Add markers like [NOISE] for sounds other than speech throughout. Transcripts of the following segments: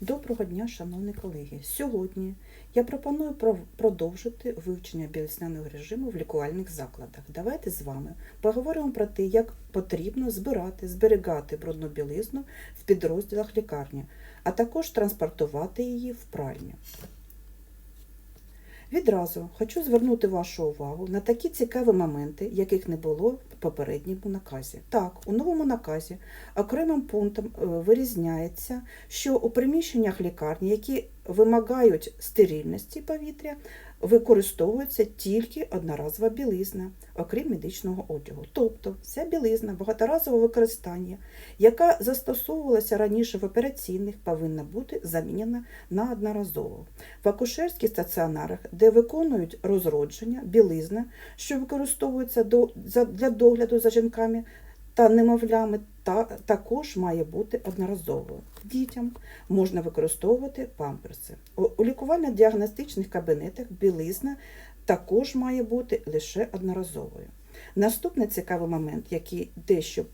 Доброго дня, шановні колеги. Сьогодні я пропоную продовжити вивчення білісняного режиму в лікувальних закладах. Давайте з вами поговоримо про те, як потрібно збирати, зберігати брудну білизну в підрозділах лікарні, а також транспортувати її в пральню. Відразу хочу звернути вашу увагу на такі цікаві моменти, яких не було в попередньому наказі. Так, у новому наказі окремим пунктом е, вирізняється, що у приміщеннях лікарні, які вимагають стерильності повітря, використовується тільки одноразова білизна, окрім медичного одягу. Тобто вся білизна багаторазового використання, яка застосовувалася раніше в операційних, повинна бути замінена на одноразову. В акушерських стаціонарах, де виконують розродження, білизна, що використовується для догляду за жінками та немовлями, та, також має бути одноразовою. Дітям можна використовувати памперси. У, лікувально-діагностичних кабінетах білизна також має бути лише одноразовою. Наступний цікавий момент, який дещо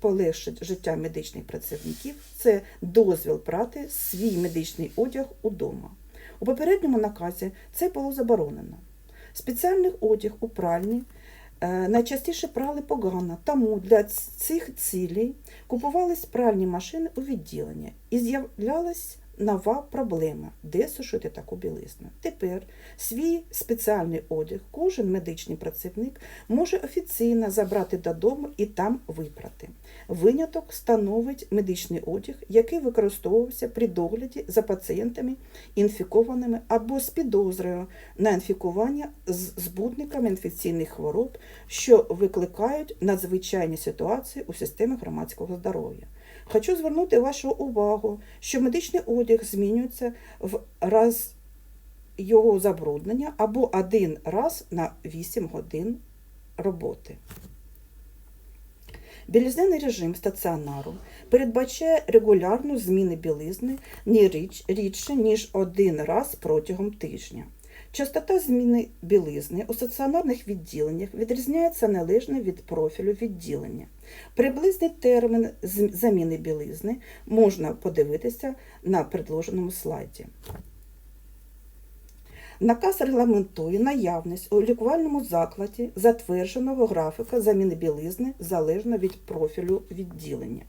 полегшить життя медичних працівників, це дозвіл прати свій медичний одяг удома. У попередньому наказі це було заборонено. Спеціальний одяг у пральні найчастіше прали погано, тому для цих цілей купувались пральні машини у відділення і з'являлась нова проблема, де сушити таку білизну. Тепер свій спеціальний одяг кожен медичний працівник може офіційно забрати додому і там випрати. Виняток становить медичний одяг, який використовувався при догляді за пацієнтами інфікованими або з підозрою на інфікування з збудниками інфекційних хвороб, що викликають надзвичайні ситуації у системі громадського здоров'я. Хочу звернути вашу увагу, що медичний одяг змінюється в раз його забруднення або один раз на 8 годин роботи. Білізняний режим стаціонару передбачає регулярну зміни білизни не рідше, ніж один раз протягом тижня. Частота зміни білизни у стаціонарних відділеннях відрізняється належно від профілю відділення. Приблизний термін заміни білизни можна подивитися на предложеному слайді. Наказ регламентує наявність у лікувальному закладі затвердженого графіка заміни білизни залежно від профілю відділення.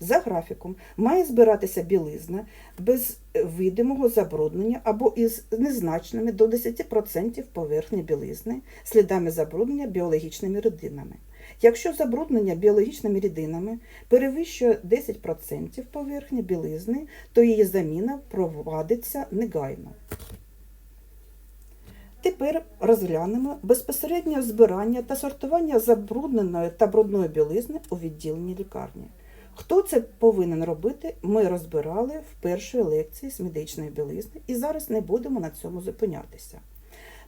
За графіком має збиратися білизна без видимого забруднення або із незначними до 10% поверхні білизни слідами забруднення біологічними рідинами. Якщо забруднення біологічними рідинами перевищує 10% поверхні білизни, то її заміна провадиться негайно. Тепер розглянемо безпосереднє збирання та сортування забрудненої та брудної білизни у відділенні лікарні. Хто це повинен робити, ми розбирали в першій лекції з медичної білизни і зараз не будемо на цьому зупинятися.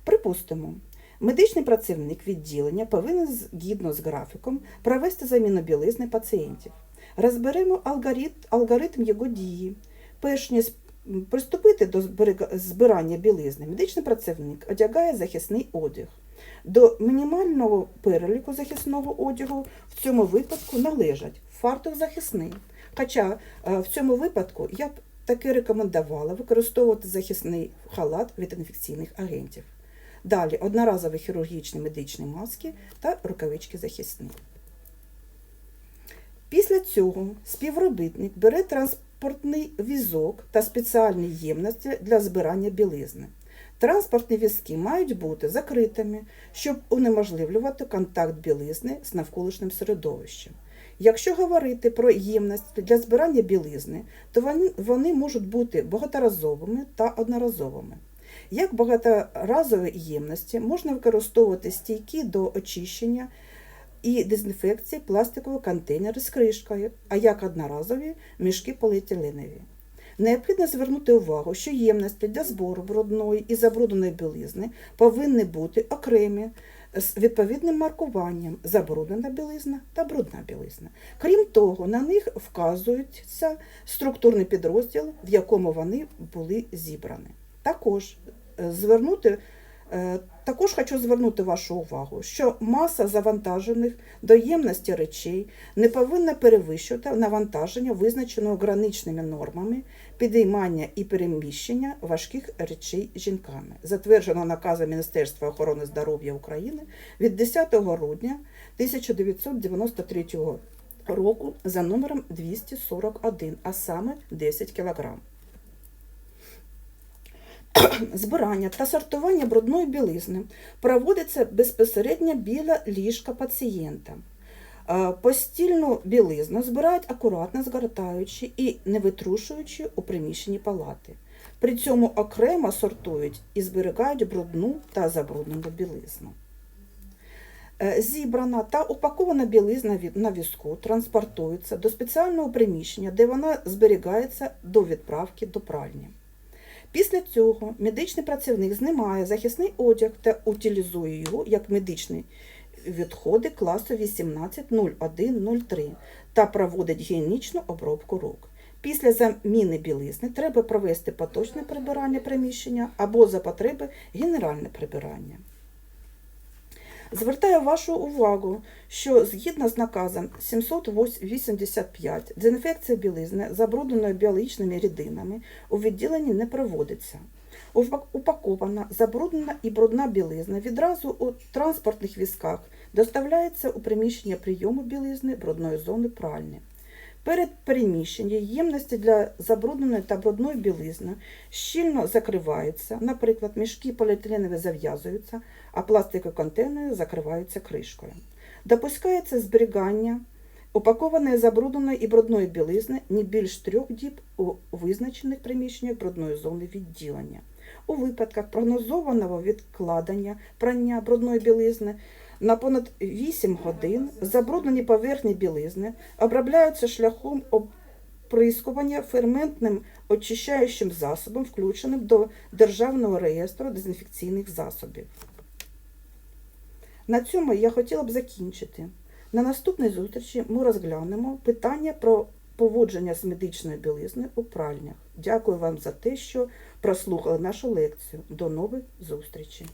Припустимо, медичний працівник відділення повинен згідно з графіком провести заміну білизни пацієнтів. Розберемо алгоритм, алгоритм його дії. Перш ніж приступити до збирання білизни, медичний працівник одягає захисний одяг. До мінімального переліку захисного одягу в цьому випадку належать фартух захисний. Хоча е, в цьому випадку я б таки рекомендувала використовувати захисний халат від інфекційних агентів. Далі одноразові хірургічні медичні маски та рукавички захисні. Після цього співробітник бере транспортний візок та спеціальні ємності для збирання білизни. Транспортні візки мають бути закритими, щоб унеможливлювати контакт білизни з навколишнім середовищем. Якщо говорити про ємності для збирання білизни, то вони, можуть бути багаторазовими та одноразовими. Як багаторазові ємності можна використовувати стійкі до очищення і дезінфекції пластикові контейнери з кришкою, а як одноразові мішки поліетиленові. Необхідно звернути увагу, що ємності для збору брудної і забрудненої білизни повинні бути окремі з відповідним маркуванням забруднена білизна та брудна білизна. Крім того, на них вказується структурний підрозділ, в якому вони були зібрані. Також е, звернути Е, Також хочу звернути вашу увагу, що маса завантажених до ємності речей не повинна перевищувати навантаження, визначеного граничними нормами підіймання і переміщення важких речей жінками, затверджено наказом Міністерства охорони здоров'я України від 10 грудня 1993 року за номером 241, а саме 10 кг. [CLEARS THROAT] Збирання та сортування брудної білизни проводиться безпосередньо біля ліжка пацієнта. Постільну білизну збирають акуратно згортаючи і не витрушуючи у приміщенні палати. При цьому окремо сортують і зберігають брудну та забруднену білизну. Е, Зібрана та упакована білизна на візку транспортується до спеціального приміщення, де вона зберігається до відправки до пральні. Після цього медичний працівник знімає захисний одяг та утилізує його як медичний відходи класу 180103 та проводить гігієнічну обробку рук. Після заміни білизни треба провести поточне прибирання приміщення або за потреби генеральне прибирання. Звертаю вашу увагу, що згідно з наказом 785 дезінфекція білизни, забрудненої біологічними рідинами, у відділенні не проводиться. Упак- Упакована, забруднена і брудна білизна відразу у транспортних візках доставляється у приміщення прийому білизни брудної зони пральні. Перед переміщенням ємності для забрудненої та брудної білизни щільно закриваються, наприклад, мішки поліетиленові зав'язуються, а пластикові контейнери закриваються кришкою. Допускається зберігання упакованої забрудненої і брудної білизни не більш трьох діб у визначених приміщеннях брудної зони відділення. У випадках прогнозованого відкладення прання брудної білизни на понад 8 годин забруднені поверхні білизни обробляються шляхом оприскування ферментним очищаючим засобом, включеним до Державного реєстру дезінфекційних засобів. На цьому я хотіла б закінчити. На наступній зустрічі ми розглянемо питання про поводження з медичною білизною у пральнях. Дякую вам за те, що прослухали нашу лекцію. До нових зустрічей!